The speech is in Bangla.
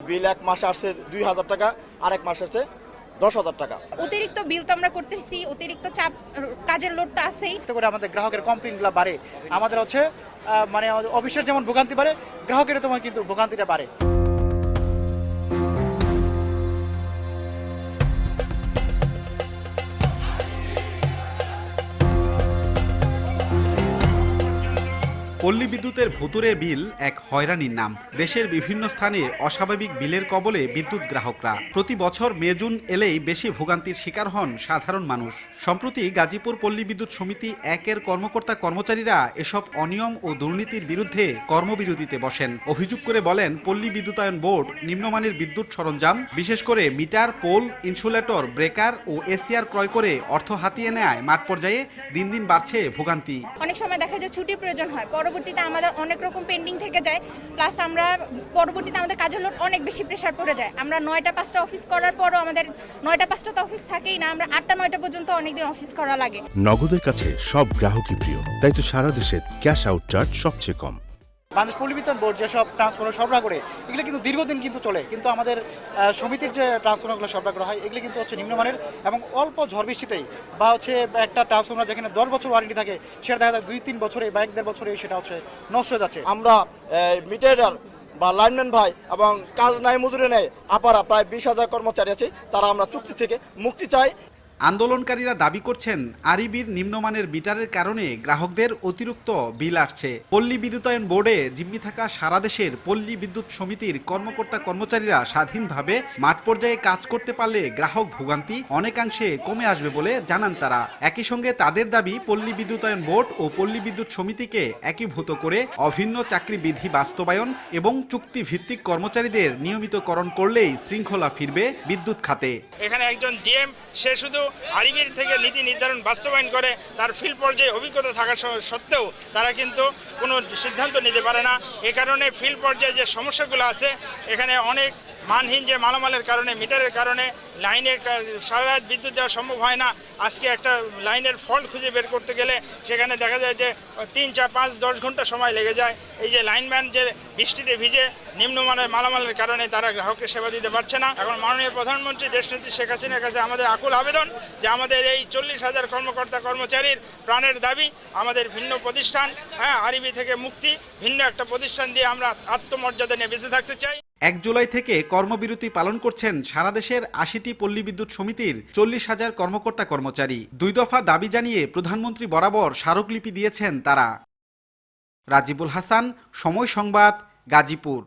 বিল এক মাসে আসছে দুই হাজার টাকা আর এক মাস আসছে দশ হাজার টাকা। অতিরিক্ত বিল তো আমরা করতেছি অতিরিক্ত চাপ কাজের লোড তো আছেই। তো করে আমাদের গ্রাহকের কমপ্লেনগুলো বাড়ে। আমাদের হচ্ছে মানে অফিসের যেমন ভোগান্তি বাড়ে গ্রাহকের তোমার কিন্তু ভোগান্তিটা বাড়ে। পল্লী বিদ্যুতের ভুতুরে বিল এক হয়রানির নাম। দেশের বিভিন্ন স্থানে অস্বাভাবিক বিলের কবলে বিদ্যুৎ গ্রাহকরা। প্রতি বছর মে, জুন এলেই বেশি ভোগান্তির শিকার হন সাধারণ মানুষ। সম্প্রতি গাজীপুর পল্লী বিদ্যুৎ সমিতি একের কর্মকর্তা কর্মচারীরা এসব অনিয়ম ও দুর্নীতির বিরুদ্ধে কর্মবিরতিতে বসেন। অভিযোগ করে বলেন, পল্লী বিদ্যুতায়ন বোর্ড নিম্নমানের বিদ্যুৎ সরঞ্জাম, বিশেষ করে মিটার, পোল, ইনসুলেটর, ব্রেকার ও এসিআর ক্রয় করে অর্থ হাতিয়ে নেয় মাঠ পর্যায়ে দিন দিন বাড়ছে ভোগান্তি। অনেক সময় দেখা যায় ছুটির প্রয়োজন হয় পরবর্তীতে আমাদের অনেক রকম পেন্ডিং থেকে যায় প্লাস আমরা পরবর্তীতে আমাদের কাজের লোড অনেক বেশি প্রেশার পড়ে যায়। আমরা নয়টা, পাঁচটা অফিস করার পরও আমাদের নয়টা, পাঁচটা তো অফিস থাকেই না, আমরা আটটা, নয়টা পর্যন্ত অনেকদিন অফিস করা লাগে। নগদের কাছে সব গ্রাহকই প্রিয়, তাই তো সারা দেশে ক্যাশ আউট চার্জ সবচেয়ে কম। বাংলাদেশ পল্লী বোর্ড যেসব ট্রান্সফর্মার সরবরাহ করে, এগুলো কিন্তু দীর্ঘদিন কিন্তু চলে। কিন্তু আমাদের সমিতির যে ট্রান্সফর্মারগুলো সরবরাহ করা হয়, এগুলো কিন্তু হচ্ছে নিম্নমানের এবং অল্প ঝড় বৃষ্টিতেই বা হচ্ছে একটা ট্রান্সফর্মার যেখানে দশ বছর ওয়ারেন্টি থাকে, সেটা দেখা যায় দুই, তিন বছরে বা এক দেড় বছরে সেটা হচ্ছে নষ্ট হয়ে যাচ্ছে। আমরা মিটার বা লাইনম্যান ভাই এবং কাজ নাই মজুরি নেয় আপারা প্রায় বিশ হাজার কর্মচারী আছে, তারা আমরা চুক্তি থেকে মুক্তি চাই। আন্দোলনকারীরা দাবি করছেন, আরিবির নিম্নমানের মিটারের কারণে গ্রাহকদের অতিরিক্ত বিল আসছে। পল্লী বিদ্যুতায়ন বোর্ডে জিম্মি থাকা সারা দেশের পল্লী বিদ্যুৎ সমিতির কর্মকর্তা কর্মচারীরা স্বাধীনভাবে মাঠ পর্যায়ে কাজ করতে পারলে গ্রাহক ভোগান্তি অনেকাংশে কমে আসবে বলে জানান তারা। একই সঙ্গে তাদের দাবি, পল্লী বিদ্যুতায়ন বোর্ড ও পল্লী বিদ্যুৎ সমিতিকে একীভূত করে অভিন্ন চাকরি বিধি বাস্তবায়ন এবং চুক্তি ভিত্তিক কর্মচারীদের নিয়মিতকরণ করলেই শৃঙ্খলা ফিরবে বিদ্যুৎ খাতে। এখানে একজন জিএম সে শুধু আরিবির থেকে নীতি নির্ধারণ বাস্তবায়ন করে, তার ফিল্ড পর্যায়ে অভিজ্ঞতা থাকা সত্ত্বেও তারা কিন্তু কোনো সিদ্ধান্ত নিতে পারে না। এ কারণে ফিল্ড পর্যায়ে যে সমস্যাগুলো আছে, এখানে অনেক মানহীন যে মালামালের কারণে, মিটারের কারণে, লাইনে সারা রাত বিদ্যুৎ দেওয়া সম্ভব হয় না। আজকে একটা লাইনের ফল্ট খুঁজে বের করতে গেলে সেখানে দেখা যায় যে তিন, চার, পাঁচ, দশ ঘণ্টা সময় লেগে যায়। এই যে লাইনম্যান যে বৃষ্টিতে ভিজে নিম্নমানের মালামালের কারণে তারা গ্রাহককে সেবা দিতে পারছে না। এখন মাননীয় প্রধানমন্ত্রী, দেশনেত্রী শেখ হাসিনার কাছে আমাদের আকুল আবেদন যে আমাদের এই চল্লিশ হাজার কর্মকর্তা, কর্মচারীর প্রাণের দাবি আমাদের ভিন্ন প্রতিষ্ঠান হ্যাঁ আরিবি থেকে মুক্তি, ভিন্ন একটা প্রতিষ্ঠান দিয়ে আমরা আত্মমর্যাদা নিয়ে বেঁচে থাকতে চাই। এক জুলাই থেকে কর্মবিরতি পালন করছেন সারা দেশের আশিটি পল্লী বিদ্যুৎ সমিতির চল্লিশ হাজার কর্মকর্তা কর্মচারী। দুই দফা দাবি জানিয়ে প্রধানমন্ত্রী বরাবর স্মারকলিপি দিয়েছেন তারা। রাজিবুল হাসান, সময় সংবাদ, গাজীপুর।